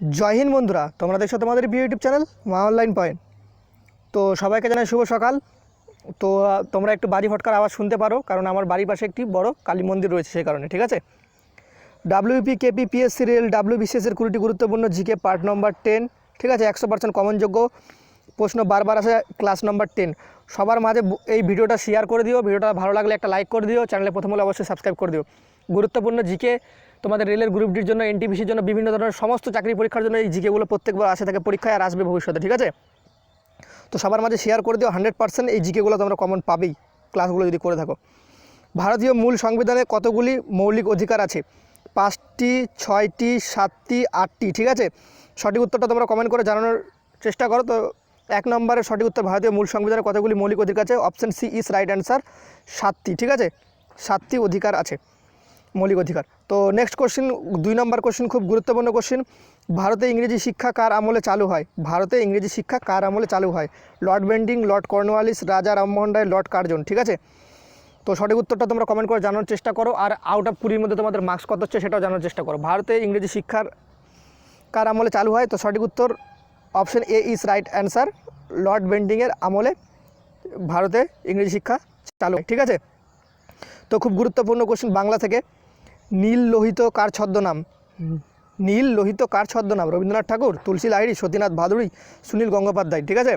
জয় হিন্দ বন্ধুরা, তোমরা দেখছ তোমাদের প্রিয় YouTube channel Maa online point. তো সবাইকে জানাই শুভ সকাল। তো তোমরা একটু বাড়ি ফটকার আওয়াজ শুনতে পারো, কারণ আমার বাড়ির পাশে একটি বড় কালী মন্দির রয়েছে সেই কারণে, ঠিক আছে? ডাব্লিউপি কেপি রেল ডাব্লিউ বিসিএসের কুড়িটি গুরুত্বপূর্ণ জিকে পার্ট নম্বর টেন ঠিক আছে? একশো পার্সেন্ট কমনযোগ্য প্রশ্ন বারবার আসে ক্লাস নম্বর টেন সবার মাঝে এই ভিডিওটা শেয়ার করে দিও, ভিডিওটা ভালো লাগলে একটা লাইক করে দিও চ্যানেলে প্রথম হলে অবশ্যই সাবস্ক্রাইব করে দিও। গুরুত্বপূর্ণ জিকে তোমাদের রেলের গ্রুপ ডির জন্য এনটিপিসির জন্য বিভিন্ন ধরনের সমস্ত চাকরি পরীক্ষার জন্য এই জিকেগুলো প্রত্যেকবার আসে থাকে পরীক্ষায় আর আসবে ভবিষ্যতে, ঠিক আছে? তো সবার মাঝে শেয়ার করে দিও হান্ড্রেড পার্সেন্ট এই জিকেগুলো তোমরা কমন পাবেই ক্লাসগুলো যদি করে থাকো। ভারতীয় মূল সংবিধানে কতগুলি মৌলিক অধিকার আছে? পাঁচটি, ছয়টি, সাতটি, আটটি, ঠিক আছে? সঠিক উত্তরটা তোমরা কমেন্ট করে জানানোর চেষ্টা করো। তো এক নম্বরের সঠিক উত্তর, ভারতীয় মূল সংবিধানে কতগুলি মৌলিক অধিকার আছে? Option C is right answer সাতটি, ঠিক আছে? সাতটি অধিকার আছে। মৌলিক অধিকার। তো নেক্সট কোশ্চিন দুই নম্বর কোশ্চিন খুব গুরুত্বপূর্ণ কোশ্চিন ভারতে ইংরেজি শিক্ষা কার আমলে চালু হয়? ভারতে ইংরেজি শিক্ষা কার আমলে চালু হয়? লর্ড বেন্ডিং, লর্ড কর্নওয়ালিস, রাজা রামমোহন রায়, লর্ড কার্জন, ঠিক আছে? তো সঠিক উত্তরটা তোমরা কমেন্ট করে জানার চেষ্টা করো আর আউট অফ কুড়ির মধ্যে তোমাদের মার্কস কত হচ্ছে সেটাও জানার চেষ্টা করো। ভারতে ইংরেজি শিক্ষার কার আমলে চালু হয়? তো সঠিক উত্তর option A is right answer lord বেন্ডিংয়ের আমলে ভারতে ইংরেজি শিক্ষা চালু ঠিক আছে? তো খুব গুরুত্বপূর্ণ কোশ্চেন বাংলা থেকে। নীল লোহিত কার ছদ্মনাম? নীল লোহিত কার ছদ্মনাম? রবীন্দ্রনাথ ঠাকুর, তুলসী লাহিড়ী, সতীনাথ ভাদুড়ি, সুনীল গঙ্গোপাধ্যায়, ঠিক আছে?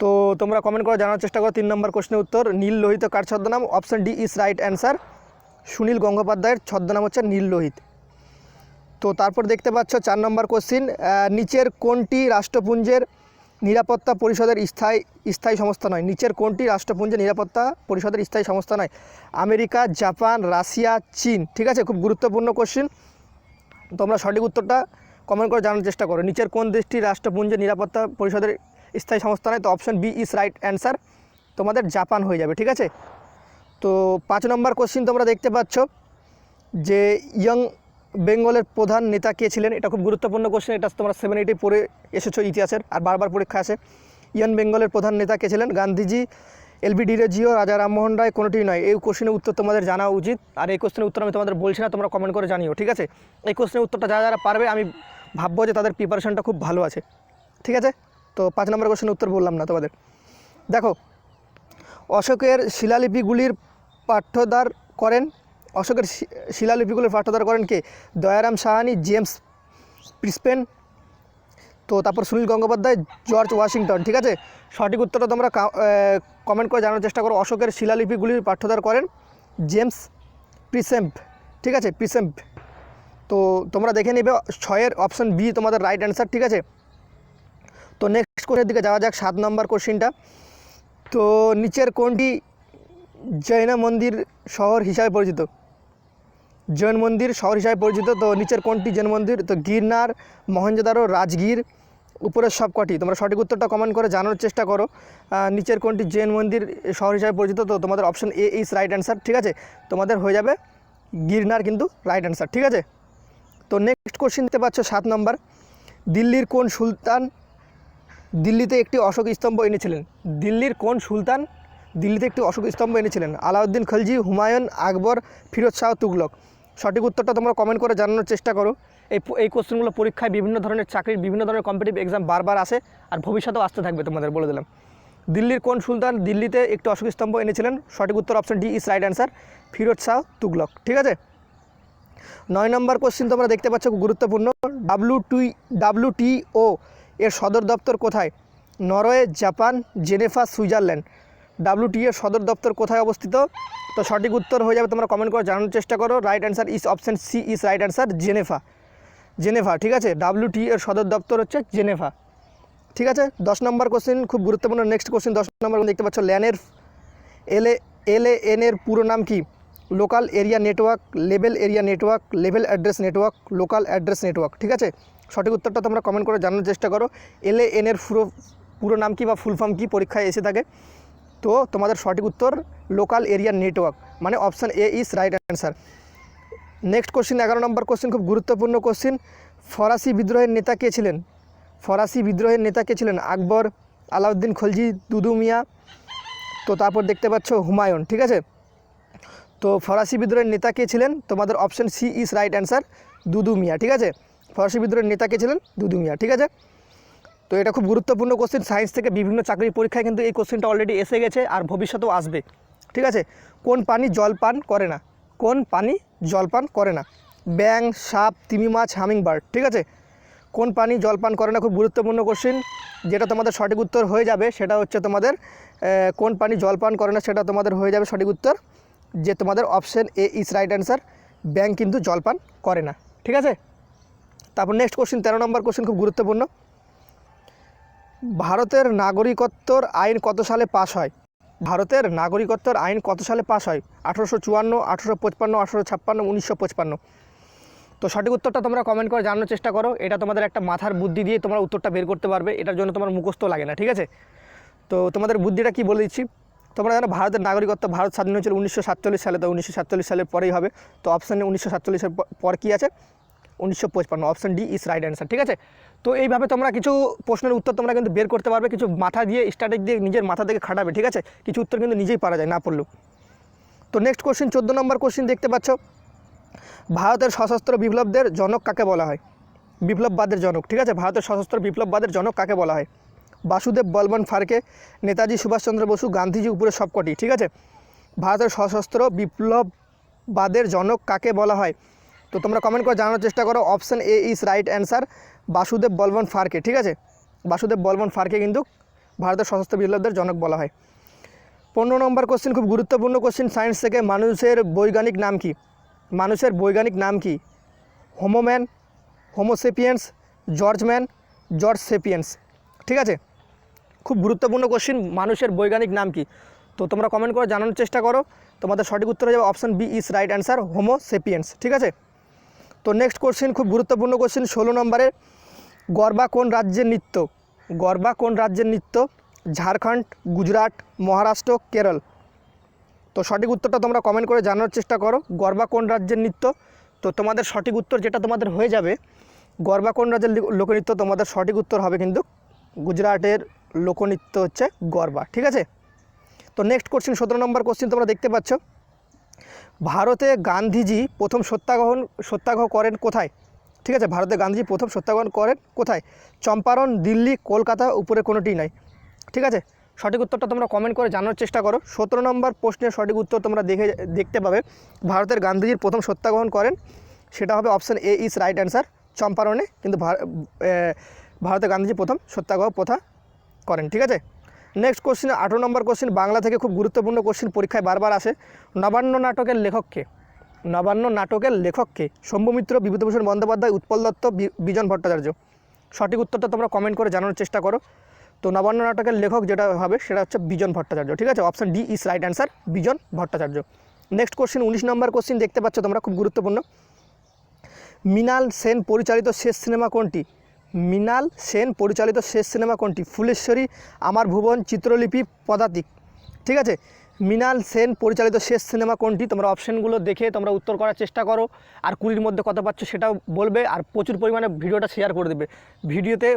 তো তোমরা কমেন্ট করে জানার চেষ্টা করো, তিন নম্বর কোশ্চেনের উত্তর, নীল লোহিত কার ছদ্মনাম? Option D is right answer Sunil গঙ্গোপাধ্যায়ের ছদ্মনাম হচ্ছে নীল লোহিত। তো তারপর দেখতে পাচ্ছ, চার নম্বর কোশ্চিন নিচের কোনটি রাষ্ট্রপুঞ্জের নিরাপত্তা পরিষদের স্থায়ী স্থায়ী সংস্থা নয়। নিচের কোনটি রাষ্ট্রপুঞ্জের নিরাপত্তা পরিষদের স্থায়ী সংস্থা নয়? আমেরিকা, জাপান, রাশিয়া, চীন। ঠিক আছে? খুব গুরুত্বপূর্ণ কোশ্চিন তোমরা সঠিক উত্তরটা কমেন্ট করে জানার চেষ্টা করো। নিচের কোন দেশটি রাষ্ট্রপুঞ্জের নিরাপত্তা পরিষদের স্থায়ী সংস্থা নয়? তো option B is right answer তোমাদের জাপান হয়ে যাবে। ঠিক আছে? তো পাঁচ নম্বর কোশ্চিন তোমরা দেখতে পাচ্ছ যে ইয়ং বেঙ্গলের প্রধান নেতা কে ছিলেন? এটা খুব গুরুত্বপূর্ণ কোশ্চেন এটা তোমরা সেভেন এইটে পড়ে এসেছ ইতিহাসের, আর বারবার পরীক্ষা আসে। ইয়ন বেঙ্গলের প্রধান নেতা কে ছিলেন? গান্ধীজি এলবি ডিরেজিও রাজা রামমোহন রায় কোনোটি নয়। এই কোশ্চেনের উত্তর তোমাদের জানা উচিত, আর এই কোশ্চেনের উত্তর আমি তোমাদের বলছি না, তোমরা কমেন্ট করে জানিও, ঠিক আছে? এই কোশ্চেনের উত্তরটা যারা যারা পারবে, আমি ভাববো যে তাদের প্রিপারেশনটা খুব ভালো আছে, ঠিক আছে? তো পাঁচ নম্বর কোশ্চেনের উত্তর বললাম না তোমাদের। দেখো, অশোকের শিলালিপিগুলির পাঠ্যদার করেন অশোকের শিলালিপিগুলির পাঠ্যদার করেন কে? দয়ারাম সাহানি, জেমস প্রিসপেন তো তারপর সুনীল গঙ্গোপাধ্যায়, জর্জ ওয়াশিংটন, ঠিক আছে? সঠিক উত্তরটা তোমরা কমেন্ট করে জানার চেষ্টা করো। অশোকের শিলালিপিগুলির পাঠ্যদার করেন জেমস প্রিসেম্প ঠিক আছে? প্রিসেম্প তো তোমরা দেখে নেবে, ছয়ের অপশন বি তোমাদের রাইট অ্যান্সার ঠিক আছে? তো নেক্সট কোশ্চেনের দিকে যাওয়া যাক, সাত নম্বর কোশ্চিনটা তো নিচের কোনটি জৈন মন্দির শহর হিসাবে পরিচিত। জৈন মন্দির শহর হিসাবে পরিচিত, তো নিচের কোনটি জৈন মন্দির? তো গিরনার, মহেঞ্জোদারো, রাজগীর, উপরের সব কটি তোমরা সঠিক উত্তরটা কমেন্ট করে জানার চেষ্টা করো। নিচের কোনটি জৈন মন্দির শহর হিসাবে পরিচিত? তো তোমাদের option A is right answer ঠিক আছে? তোমাদের হয়ে যাবে গিরনার কিন্তু রাইট অ্যান্সার ঠিক আছে? তো নেক্সট কোশ্চিন দিতে পারছ সাত নম্বর। দিল্লির কোন সুলতান দিল্লিতে একটি অশোক স্তম্ভ এনেছিলেন? দিল্লির কোন সুলতান দিল্লিতে একটি অশোক স্তম্ভ এনেছিলেন। আলাউদ্দিন খলজি, হুমায়ুন আকবর, ফিরোজ শাহ, তুগলক। সঠিক উত্তরটা তোমরা কমেন্ট করে জানানোর চেষ্টা করো। এই এই কোশ্চেনগুলো পরীক্ষায় বিভিন্ন ধরনের চাকরির, বিভিন্ন ধরনের কম্পিটিভ এক্সাম বারবার আসে আর ভবিষ্যতেও আসতে থাকবে তোমাদের বলে দিলাম। দিল্লির কোন সুলতান দিল্লিতে একটি অশোক স্তম্ভ এনেছিলেন? সঠিক উত্তর option D is right answer Firoz Shah, Tughlaq. ঠিক আছে? নয় নম্বর কোশ্চিন তোমরা দেখতে পাচ্ছ গুরুত্বপূর্ণ। ডাব্লু টুই ডাব্লু টি ও এর সদর দপ্তর কোথায়? Norway, Japan, Geneva, Switzerland. WT এর সদর দপ্তর কোথায় অবস্থিত? তো সঠিক উত্তর হয়ে যাবে, তোমরা কমেন্ট করে জানানোর চেষ্টা করো। Right answer is option C is right answer Geneva Geneva ঠিক আছে? ডাব্লুটি এর সদর দপ্তর হচ্ছে জেনেভা ঠিক আছে? দশ নম্বর কোশ্চেন খুব গুরুত্বপূর্ণ নেক্সট কোশ্চেন দশ নম্বর দেখতে পাচ্ছ ল্যানের এলএ এলএ এন এর পুরো নাম কি? Local area network level area network level address network local address network ঠিক আছে? সঠিক উত্তরটা তোমরা কমেন্ট করে জানার চেষ্টা করো। এলএ এন এর পুরো পুরো নাম কি বা ফুল ফর্ম কি? পরীক্ষায় এসে থাকে। তো তোমাদের সঠিক উত্তর লোকাল এরিয়া নেটওয়ার্ক মানে option A is right answer next question এগারো নম্বর কোশ্চিন খুব গুরুত্বপূর্ণ কোশ্চিন ফরাসি বিদ্রোহের নেতা কে ছিলেন? ফরাসি বিদ্রোহের নেতা কে ছিলেন? আকবর, আলাউদ্দিন খলজি, দুদু মিয়া, তো তারপর দেখতে পাচ্ছ হুমায়ুন, ঠিক আছে? তো ফরাসি বিদ্রোহের নেতা কে ছিলেন? তোমাদের option C is right answer Dudu Miyan, ঠিক আছে? ফরাসি বিদ্রোহের নেতা কে ছিলেন? দুদু মিয়া, ঠিক আছে? তো এটা খুব গুরুত্বপূর্ণ কোশ্চেন সায়েন্স থেকে বিভিন্ন চাকরির পরীক্ষায় কিন্তু এই কোশ্চেনটা অলরেডি এসে গেছে আর ভবিষ্যতেও আসবে। ঠিক আছে? কোন পানি জল পান করে না? কোন পানি জল পান করে না? ব্যাং সাপ, তিমি মাছ হামিং বার্ড ঠিক আছে? কোন পানি জল পান করে না খুব গুরুত্বপূর্ণ কোশ্চেন যেটা তোমাদের সঠিক উত্তর হয়ে যাবে সেটা হচ্ছে তোমাদের কোন পানি জল পান করে না সেটা তোমাদের হয়ে যাবে সঠিক উত্তর। যে তোমাদের option A is right answer ব্যাং কিন্তু জল পান করে না। ঠিক আছে? তারপর নেক্সট কোশ্চেন তেরো নম্বর কোশ্চেন খুব গুরুত্বপূর্ণ। ভারতের নাগরিকত্বর আইন কত সালে পাশ হয়? ভারতের নাগরিকত্বর আইন কত সালে পাশ হয়? আঠেরোশো চুয়ান্ন, আঠেরোশো পঁচপান্ন, আঠেরোশো ছাপ্পান্ন, উনিশশো পঁচপান্ন। তো সঠিক উত্তরটা তোমরা কমেন্ট করে জানানোর চেষ্টা করো। এটা তোমাদের একটা মাথার বুদ্ধি দিয়ে তোমরা উত্তরটা বের করতে পারবে। এটার জন্য তোমার মুখস্থ লাগে না, ঠিক আছে? তো তোমাদের বুদ্ধিটা কি বলে দিচ্ছি? তোমরা জানো ভারতের নাগরিকত্ব ভারত স্বাধীন হয়েছিল উনিশশো সাতচল্লিশ সালে। তো উনিশশো সাতচল্লিশ সালের পরেই হবে। তো অপশানে উনিশশো সাতচল্লিশের পর কী আছে? উনিশশো পঁচপান্ন option D is right answer ঠিক আছে? তো এইভাবে তোমরা কিছু প্রশ্নের উত্তর তোমরা কিন্তু বের করতে পারবে, কিছু মাথা দিয়ে স্ট্র্যাটেজি দিয়ে নিজের মাথা থেকে খাটাবে, ঠিক আছে? কিছু উত্তর কিন্তু নিজেই পারা যায়, না পড়লেও। তো নেক্সট কোশ্চেন চোদ্দ নম্বর কোশ্চেন দেখতে পাচ্ছ। ভারতের সশস্ত্র বিপ্লবদের জনক কাকে বলা হয়? বিপ্লববাদের জনক, ঠিক আছে? ভারতের সশস্ত্র বিপ্লববাদের জনক কাকে বলা হয়? বাসুদেব বলবন ফারকে, নেতাজি সুভাষচন্দ্র বসু, গান্ধীজি উপরে সবকটি, ঠিক আছে? ভারতের সশস্ত্র বিপ্লববাদের জনক কাকে বলা হয়? তো তোমরা কমেন্ট করে জানানোর চেষ্টা করো। Option A is right answer Basudev, Balban, Phalke, ঠিক আছে? বাসুদেব, বলবন, ফারকে কিন্তু ভারতের সশস্ত্র বিপ্লবদের জনক বলা হয়। পনেরো নম্বর কোশ্চেন খুব গুরুত্বপূর্ণ কোশ্চেন সায়েন্স থেকে মানুষের বৈজ্ঞানিক নাম কি? মানুষের বৈজ্ঞানিক নাম কি? Homo man homo sapiens George man George sapiens ঠিক আছে? খুব গুরুত্বপূর্ণ কোশ্চেন মানুষের বৈজ্ঞানিক নাম কি? তো তোমরা কমেন্ট করে জানানোর চেষ্টা করো। তোমাদের সঠিক উত্তর হয়ে যাবে option B is right answer homo sapiens ঠিক আছে? তো নেক্সট কোশ্চেন খুব গুরুত্বপূর্ণ কোশ্চেন ষোলো নম্বরের গরবা কোন রাজ্যের নৃত্য? গরবা কোন রাজ্যের নৃত্য? ঝাড়খণ্ড, গুজরাট, মহারাষ্ট্র, কেরল। তো সঠিক উত্তরটা তোমরা কমেন্ট করে জানার চেষ্টা করো, গরবা কোন রাজ্যের নৃত্য? তো তোমাদের সঠিক উত্তর যেটা তোমাদের হয়ে যাবে, গরবা কোন রাজ্যের লোকনৃত্য, তোমাদের সঠিক উত্তর হবে কিন্তু গুজরাটের লোকনৃত্য হচ্ছে গরবা, ঠিক আছে? তো নেক্সট কোশ্চেন সতেরো নম্বর কোশ্চেন তোমরা দেখতে পাচ্ছ। ভারতে গান্ধীজি প্রথম সত্যাগ্রহণ, সত্যাগ্রহ করেন কোথায়? ঠিক আছে, ভারতে গান্ধীজি প্রথম সত্যাগ্রহণ করেন কোথায়? চম্পারণ, দিল্লি, কলকাতা, উপরে কোনোটি নাই। ঠিক আছে? সঠিক উত্তরটা তোমরা কমেন্ট করে জানার চেষ্টা করো। সতেরো নম্বর প্রশ্নের সঠিক উত্তর তোমরা দেখে, দেখতে পাবে। ভারতের গান্ধীজির প্রথম সত্যাগ্রহণ করেন, সেটা হবে option A is right answer চম্পারণে। কিন্তু ভার- ভারতে গান্ধীজি প্রথম সত্যাগ্রহ প্রথা করেন। ঠিক আছে? নেক্সট কোশ্চেন আঠেরো নম্বর কোশ্চেন বাংলা থেকে খুব গুরুত্বপূর্ণ কোশ্চেন পরীক্ষায় বারবার আসে। নবান্ন নাটকের লেখককে নবান্ন নাটকের লেখককে শম্ভুমিত্র, বিভূতিভূষণ বন্দ্যোপাধ্যায়, উৎপল দত্ত বিজন ভট্টাচার্য। সঠিক উত্তরটা তোমরা কমেন্ট করে জানানোর চেষ্টা করো। তো নবান্ন নাটকের লেখক যেটা হবে, সেটা হচ্ছে বিজন ভট্টাচার্য, ঠিক আছে? Option D is right answer Bijon Bhattacharya. Next question উনিশ নম্বর কোশ্চেন দেখতে পাচ্ছ তোমরা, খুব গুরুত্বপূর্ণ। মৃণাল সেন পরিচালিত শেষ সিনেমা কোনটি? মৃণাল সেন পরিচালিত শেষ সিনেমা কোনটি? ফুলেশ্বরী, আমার ভুবন, চিত্রলিপি, পদাতিক। ঠিক আছে? মৃণাল সেন পরিচালিত শেষ সিনেমা কোনটি? তোমরা অপশানগুলো দেখে তোমরা উত্তর করার চেষ্টা করো। আর কুড়ির মধ্যে কত পাচ্ছ সেটাও বলবে। আর প্রচুর পরিমাণে ভিডিওটা শেয়ার করে দেবে। ভিডিওতে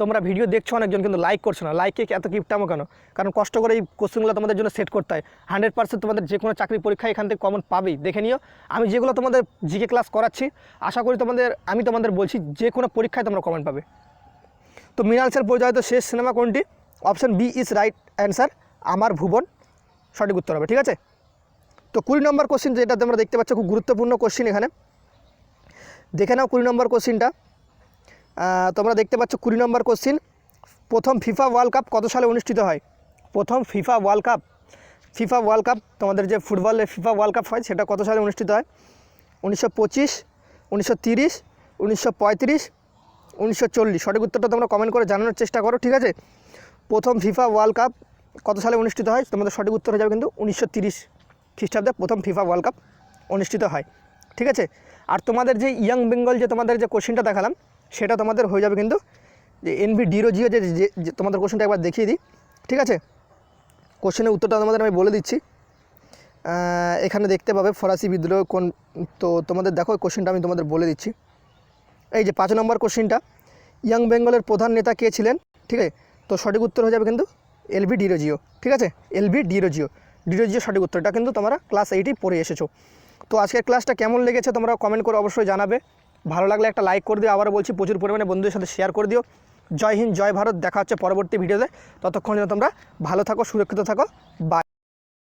তোমরা ভিডিও দেখছ, অনেকজন কিন্তু লাইক করছ না। লাইকে এত কিপটামো কেন? কারণ কষ্ট করে এই কোশ্চেনগুলো তোমাদের জন্য সেট করতে হয়। হান্ড্রেড পার্সেন্ট তোমাদের যে কোনো চাকরি পরীক্ষা এখান থেকে কমন পাবেই। দেখে নিও, আমি যেগুলো তোমাদের জিকে ক্লাস করাচ্ছি, আশা করি তোমাদের, আমি তোমাদের বলছি, যে কোনো পরীক্ষায় তোমরা কমেন্ট পাবে। তো মৃণাল সেন পরিচালিত শেষ সিনেমা কোনটি? Option B is right answer Amar Bhuban. সঠিক উত্তর হবে, ঠিক আছে? তো কুড়ি নম্বর কোশ্চিন যেটা তোমরা দেখতে পাচ্ছ, খুব গুরুত্বপূর্ণ কোশ্চিন এখানে। দেখে নাও কুড়ি নম্বর কোশ্চিনটা তোমরা দেখতে পাচ্ছ কুড়ি নম্বর কোশ্চিন প্রথম ফিফা ওয়ার্ল্ড কাপ কত সালে অনুষ্ঠিত হয়? প্রথম FIFA World Cup FIFA World Cup তোমাদের যে ফুটবলের ফিফা ওয়ার্ল্ড কাপ হয়, সেটা কত সালে অনুষ্ঠিত হয়? উনিশশো পঁচিশ, উনিশশো তিরিশ, উনিশশো পঁয়ত্রিশ, উনিশশো চল্লিশ। সঠিক উত্তরটা তোমরা কমেন্ট করে জানানোর চেষ্টা করো, ঠিক আছে? প্রথম ফিফা ওয়ার্ল্ড কাপ কত সালে অনুষ্ঠিত হয়? তোমাদের সঠিক উত্তর হয়ে যাবে কিন্তু উনিশশো তিরিশ খ্রিস্টাব্দে প্রথম ফিফা ওয়ার্ল্ড কাপ অনুষ্ঠিত হয়, ঠিক আছে? আর তোমাদের যে ইয়াং বেঙ্গল যে তোমাদের যে কোশ্চেনটা দেখালাম সেটা তোমাদের হয়ে যাবে কিন্তু যে এনভি ডিরো জিও যে তোমাদের কোশ্চেনটা একবার দেখিয়ে দিই, ঠিক আছে? কোশ্চেনের উত্তরটা তোমাদের আমি বলে দিচ্ছি। এখানে দেখতে পাবে ফরাসি বিদ্রোহ কোন, তো তোমাদের দেখো কোশ্চেনটা আমি তোমাদের বলে দিচ্ছি। এই যে পাঁচ নম্বর কোশ্চেনটা ইয়াং বেঙ্গলের প্রধান নেতা কে ছিলেন? ঠিক আছে? তো সঠিক উত্তর হয়ে যাবে কিন্তু এলভি ডিরোজিও ঠিক আছে? এলভি ডিরোজিও ডিরোজিও সঠিক উত্তরটা কিন্তু তোমরা ক্লাস এইটেই পড়ে এসেছ। তো আজকের ক্লাসটা কেমন লেগেছে তোমরা কমেন্ট করে অবশ্যই জানাবে। ভালো লাগলে একটা লাইক করে দিও, আবারও বলছি প্রচুর পরিমাণে বন্ধুদের সাথে শেয়ার করে দিও। জয় হিন্দ, জয় ভারত, দেখা হচ্ছে পরবর্তী ভিডিওতে ততক্ষণ যেন তোমরা ভালো থাকো, সুরক্ষিত থাকো। বাই